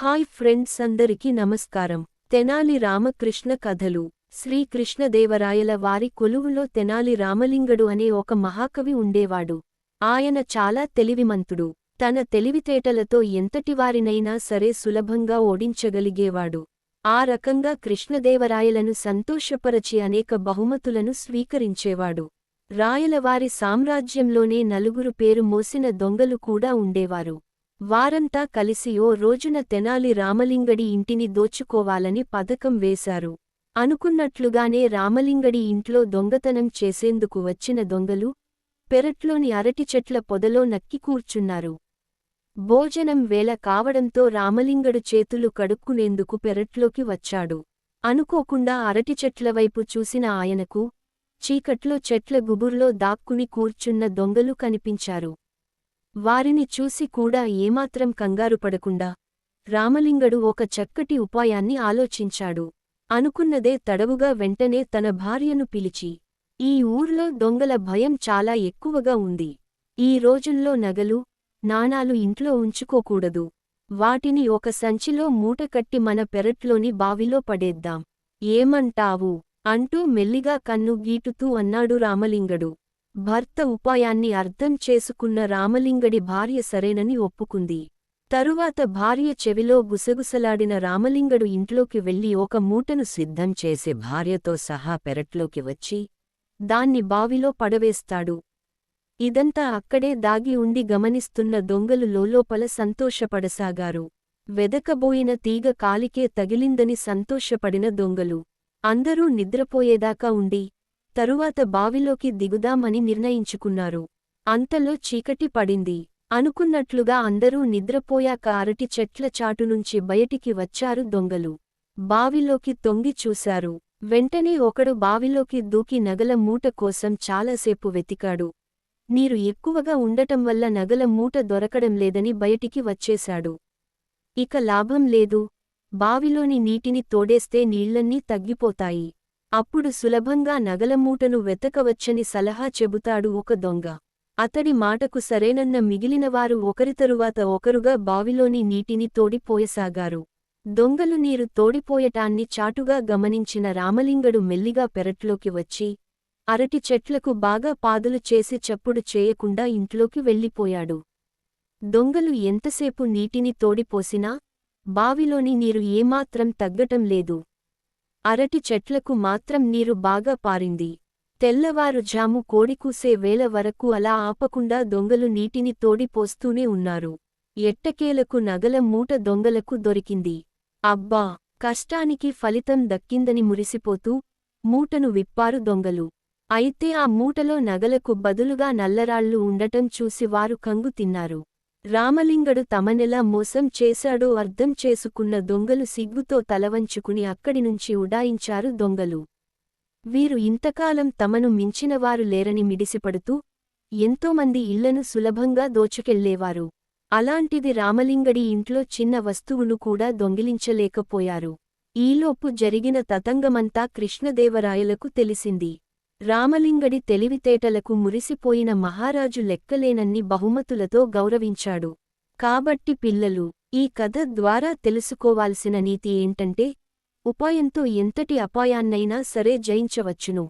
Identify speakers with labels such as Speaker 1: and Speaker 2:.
Speaker 1: Hi friends అందరికీ నమస్కారం. తెనాలి రామకృష్ణ కథలు. శ్రీకృష్ణదేవరాయల వారి కొలువులో తెనాలి రామలింగడు అనే ఒక మహాకవి ఉండేవాడు. ఆయన చాలా తెలివిమంతుడు. తన తెలివితేటలతో ఎంతటివారినైనా సరే సులభంగా ఓడించగలిగేవాడు. ఆ రకంగా కృష్ణదేవరాయలను సంతోషపరచి అనేక బహుమతులను స్వీకరించేవాడు. రాయలవారి సామ్రాజ్యంలోనే నలుగురు పేరు మోసిన దొంగలు కూడా ఉండేవారు. వారంతా కలిసి ఓ రోజున తెనాలి రామలింగడి ఇంటిని దోచుకోవాలని పథకం వేశారు. అనుకున్నట్లుగానే రామలింగడి ఇంట్లో దొంగతనం చేసేందుకు వచ్చిన దొంగలు పెరట్లోని అరటి చెట్ల పొదలో నక్కి కూర్చున్నారు. భోజనం వేళ కావడంతో రామలింగడు చేతులు కడుక్కునేందుకు పెరట్లోకి వచ్చాడు. అనుకోకుండా అరటి చూసిన ఆయనకు చీకట్లో చెట్ల గుబుర్లో దాక్కుని కూర్చున్న దొంగలు కనిపించారు. వారిని చూసి కూడా ఏమాత్రం కంగారుపడకుండా రామలింగడు ఒక చక్కటి ఉపాయాన్ని ఆలోచించాడు. అనుకున్నదే తడవుగా వెంటనే తన భార్యను పిలిచి ఈ ఊర్లో దొంగల భయం చాలా ఎక్కువగా ఉంది. ఈ రోజుల్లో నగలు నాణాలు ఇంట్లో ఉంచుకోకూడదు. వాటిని ఒక సంచిలో మూటకట్టి మన పెరట్లోని బావిలో పడేద్దాం. ఏమంటావు అంటూ మెల్లిగా కన్ను గీటుతూ అన్నాడు రామలింగడు. భర్త ఉపాయాన్ని అర్థం చేసుకున్న రామలింగడి భార్య సరేనని ఒప్పుకుంది. తరువాత భార్య చెవిలో గుసగుసలాడిన రామలింగడు ఇంట్లోకి వెళ్ళి ఒక మూటను సిద్ధం చేసే భార్యతో సహా పెరట్లోకి వచ్చి దాన్ని బావిలో పడవేస్తాడు. ఇదంతా అక్కడే దాగి ఉండి గమనిస్తున్న దొంగలు లోలోపల సంతోషపడసాగారు. వెదకబోయిన తీగ కాలికే తగిలిందని సంతోషపడిన దొంగలు. అందరూ నిద్రపోయేదాకా ఉండి తరువాత బావిలోకి దిగుదామని నిర్ణయించుకున్నారు. అంతలో చీకటి పడింది. అనుకున్నట్లుగా అందరూ నిద్రపోయాక అరటి చెట్ల చాటునుంచి బయటికి వచ్చారు దొంగలు. బావిలోకి తొంగి చూశారు. వెంటనే ఒకడు బావిలోకి దూకి నగల మూట కోసం చాలాసేపు వెతికాడు. నీరు ఎక్కువగా ఉండటం వల్ల నగల మూట దొరకడం లేదని బయటికి వచ్చేశాడు. ఇక లాభం లేదు. బావిలోని నీటిని తోడేస్తే నీళ్ళన్నీ తగ్గిపోతాయి. అప్పుడు సులభంగా నగలమూటను వెతకవచ్చని సలహా చెబుతాడు ఒక దొంగ. అతడి మాటకు సరేనన్న మిగిలినవారు ఒకరి తరువాత ఒకరుగా బావిలోని నీటిని తోడిపోయసాగారు. దొంగలు నీరు తోడిపోయటాన్ని చాటుగా గమనించిన రామలింగడు మెల్లిగా పెరట్లోకి వచ్చి అరటి చెట్లకు బాగా పాదులు చేసి చప్పుడు చేయకుండా ఇంట్లోకి వెళ్ళిపోయాడు. దొంగలు ఎంతసేపు నీటిని తోడిపోసినా బావిలోని నీరు ఏమాత్రం తగ్గటం లేదు. అరటి చెట్లకు మాత్రం నీరు బాగా పారింది. తెల్లవారుజాము కోడికూసే వేల వరకు అలా ఆపకుండా దొంగలు నీటిని తోడిపోస్తూనే ఉన్నారు. ఎట్టకేలకు నగల మూట దొంగలకు దొరికింది. అబ్బా! కష్టానికి ఫలితం దక్కిందని మురిసిపోతూ మూటను విప్పారు దొంగలు. అయితే ఆ మూటలో నగలకు బదులుగా నల్లరాళ్ళు ఉండటం చూసి వారు కంగు తిన్నారు. రామలింగడు తమనెలా మోసం చేశాడో అర్థం చేసుకున్న దొంగలు సిగ్గుతో తలవంచుకుని అక్కడినుంచి ఉడాయించారు దొంగలు. వీరు ఇంతకాలం తమను మించినవారు లేరని మిడిసిపడుతూ ఎంతోమంది ఇళ్ళను సులభంగా దోచుకెళ్ళేవారు. అలాంటిది రామలింగడి ఇంట్లో చిన్న వస్తువును కూడా దొంగిలించలేకపోయారు. ఈలోపు జరిగిన తతంగమంతా కృష్ణదేవరాయలకు తెలిసింది. రామలింగడి తెలివితేటలకు మురిసిపోయిన మహారాజు లెక్కలేనన్ని బహుమతులతో గౌరవించాడు. కాబట్టి పిల్లలు ఈ కథ ద్వారా తెలుసుకోవాల్సిన నీతి ఏంటంటే ఉపాయంతో ఎంతటి అపాయాన్నైనా సరే జయించవచ్చును.